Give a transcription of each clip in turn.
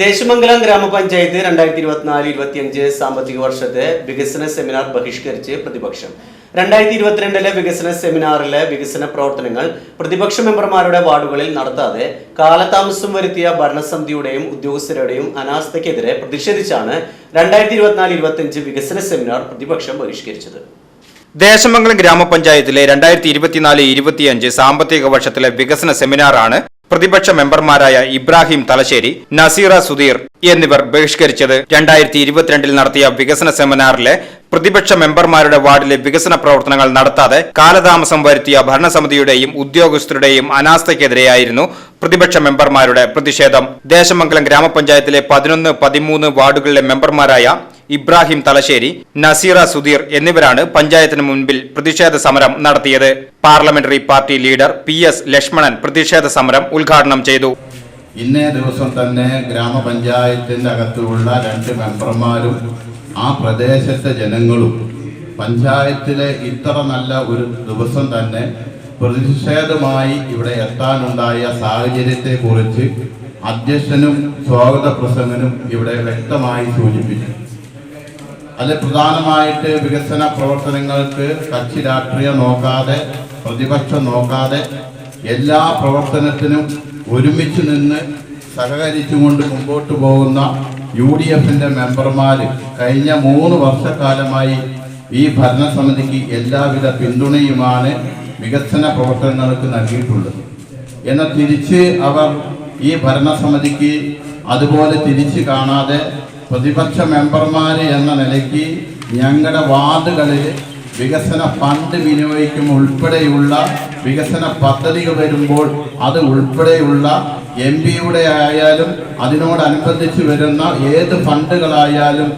Desamangalam ഗ്രാമപഞ്ചായത്ത് രണ്ടായിരത്തി ഇരുപത്തിനാല് ഇരുപത്തിയഞ്ച് സാമ്പത്തിക വർഷത്തെ വികസന സെമിനാർ ബഹിഷ്കരിച്ച് പ്രതിപക്ഷം. രണ്ടായിരത്തി ഇരുപത്തിരണ്ടിലെ വികസന സെമിനാറിലെ വികസന പ്രവർത്തനങ്ങൾ പ്രതിപക്ഷ മെമ്പർമാരുടെ വാർഡുകളിൽ നടത്താതെ കാലതാമസം വരുത്തിയ ഭരണസമിതിയുടെയും ഉദ്യോഗസ്ഥരുടെയും അനാസ്ഥയ്ക്കെതിരെ പ്രതിഷേധിച്ചാണ് രണ്ടായിരത്തി ഇരുപത്തിനാല് ഇരുപത്തിയഞ്ച് വികസന സെമിനാർ പ്രതിപക്ഷം ബഹിഷ്കരിച്ചത്. ദേശമംഗലം ഗ്രാമപഞ്ചായത്തിലെ രണ്ടായിരത്തി ഇരുപത്തിനാല് ഇരുപത്തിയഞ്ച് സാമ്പത്തിക വർഷത്തിലെ വികസന സെമിനാറാണ് പ്രതിപക്ഷ മെമ്പർമാരായ ഇബ്രാഹിം തലശ്ശേരി നസീറ സുധീർ എന്നിവർ ബഹിഷ്കരിച്ചത്. രണ്ടായിരത്തി ഇരുപത്തിരണ്ടിൽ നടത്തിയ വികസന സെമിനാറിലെ പ്രതിപക്ഷ മെമ്പർമാരുടെ വാർഡിലെ വികസന പ്രവർത്തനങ്ങൾ നടത്താതെ കാലതാമസം വരുത്തിയ ഭരണസമിതിയുടെയും ഉദ്യോഗസ്ഥരുടെയും അനാസ്ഥയ്ക്കെതിരെയായിരുന്നു പ്രതിപക്ഷ മെമ്പർമാരുടെ പ്രതിഷേധം. ദേശമംഗലം ഗ്രാമപഞ്ചായത്തിലെ പതിനൊന്ന് പതിമൂന്ന് വാർഡുകളിലെ മെമ്പർമാരായ ഇബ്രാഹിം തലശ്ശേരി നസീറ സുധീർ എന്നിവരാണ് പഞ്ചായത്തിന് മുൻപിൽ പ്രതിഷേധ സമരം നടത്തിയത്. Parliamentary party leader P S Lakshmanan പ്രതിഷേധ സമരം ഉദ്ഘാടനം ചെയ്തു. ഇന്നേ ദിവസം തന്നെ ഗ്രാമപഞ്ചായത്തിന്റെ അകത്തുള്ള രണ്ട് മെമ്പർമാരും ആ പ്രദേശത്തെ ജനങ്ങളും പഞ്ചായത്തിലെ ഇത്ര നല്ല ഒരു ദിവസം തന്നെ പ്രതിഷേധമായി ഇവിടെ എത്താനുണ്ടായ സാഹചര്യത്തെക്കുറിച്ച് അധ്യക്ഷനും സ്വാഗത പ്രസംഗനും ഇവിടെ വ്യക്തമായി സൂചിപ്പിച്ചു. അതിൽ പ്രധാനമായിട്ട് വികസന പ്രവർത്തനങ്ങൾക്ക് കക്ഷി രാഷ്ട്രീയം നോക്കാതെ പ്രതിപക്ഷം നോക്കാതെ എല്ലാ പ്രവർത്തനത്തിനും ഒരുമിച്ച് നിന്ന് സഹകരിച്ചുകൊണ്ട് മുമ്പോട്ട് പോകുന്ന യു ഡി എഫിന്റെ മെമ്പർമാർ കഴിഞ്ഞ മൂന്ന് വർഷക്കാലമായി ഈ ഭരണസമിതിക്ക് എല്ലാവിധ പിന്തുണയുമാണ് വികസന പ്രവർത്തനങ്ങൾക്ക് നൽകിയിട്ടുള്ളത്. എന്നാൽ തിരിച്ച് അവർ ഈ ഭരണസമിതിക്ക് അതുപോലെ തിരിച്ച് കാണാതെ പ്രതിപക്ഷ മെമ്പർമാർ എന്ന നിലയ്ക്ക് ഞങ്ങളുടെ വാർഡുകളിൽ വികസന ഫണ്ട് വിനിയോഗിക്കും ഉൾപ്പെടെയുള്ള വികസന പദ്ധതികൾ വരുമ്പോൾ അത് ഉൾപ്പെടെയുള്ള എം പിയുടെ ആയാലും അതിനോടനുബന്ധിച്ച് വരുന്ന ഏത് ഫണ്ടുകളായാലും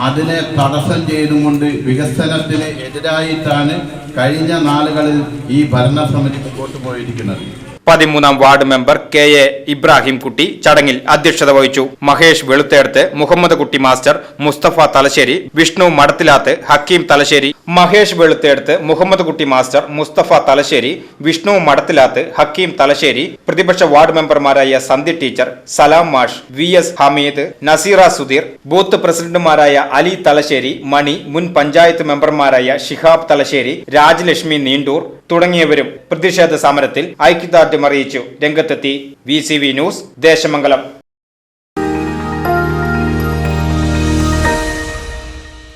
അതിനെ തടസ്സം ചെയ്തുകൊണ്ട് വികസനത്തിന് എതിരായിട്ടാണ് കഴിഞ്ഞ നാളുകളിൽ ഈ ഭരണസമിതി മുമ്പോട്ട് പോയിരിക്കുന്നത്. പതിമൂന്നാം ward member K A Ibrahim Kutty ചടങ്ങിൽ അധ്യക്ഷത വഹിച്ചു. മഹേഷ് വെളുത്തേടത്ത് മുഹമ്മദ് കുട്ടി മാസ്റ്റർ മുസ്തഫ തലശ്ശേരി വിഷ്ണു മടത്തിലാത്ത് ഹക്കീം തലശ്ശേരി മഹേഷ് വെളുത്തേടത്ത് മുഹമ്മദ് കുട്ടി മാസ്റ്റർ മുസ്തഫ തലശ്ശേരി വിഷ്ണു മടത്തിലാത്ത് ഹക്കീം തലശ്ശേരി പ്രതിപക്ഷ വാർഡ് മെമ്പർമാരായ സന്ധ്യ ടീച്ചർ സലാം മാഷ് V S Hameed Naseera Sudheer booth പ്രസിഡന്റുമാരായ അലി തലശ്ശേരി മണി മുൻ പഞ്ചായത്ത് മെമ്പർമാരായ ഷിഹാബ് തലശ്ശേരി രാജലക്ഷ്മി നീണ്ടൂർ തുടങ്ങിയവരും പ്രതിഷേധ സമരത്തിൽ ഐക്യദാർഢ്യം അറിയിച്ചു. രംഗത്തെത്തി. V news Desamangalam.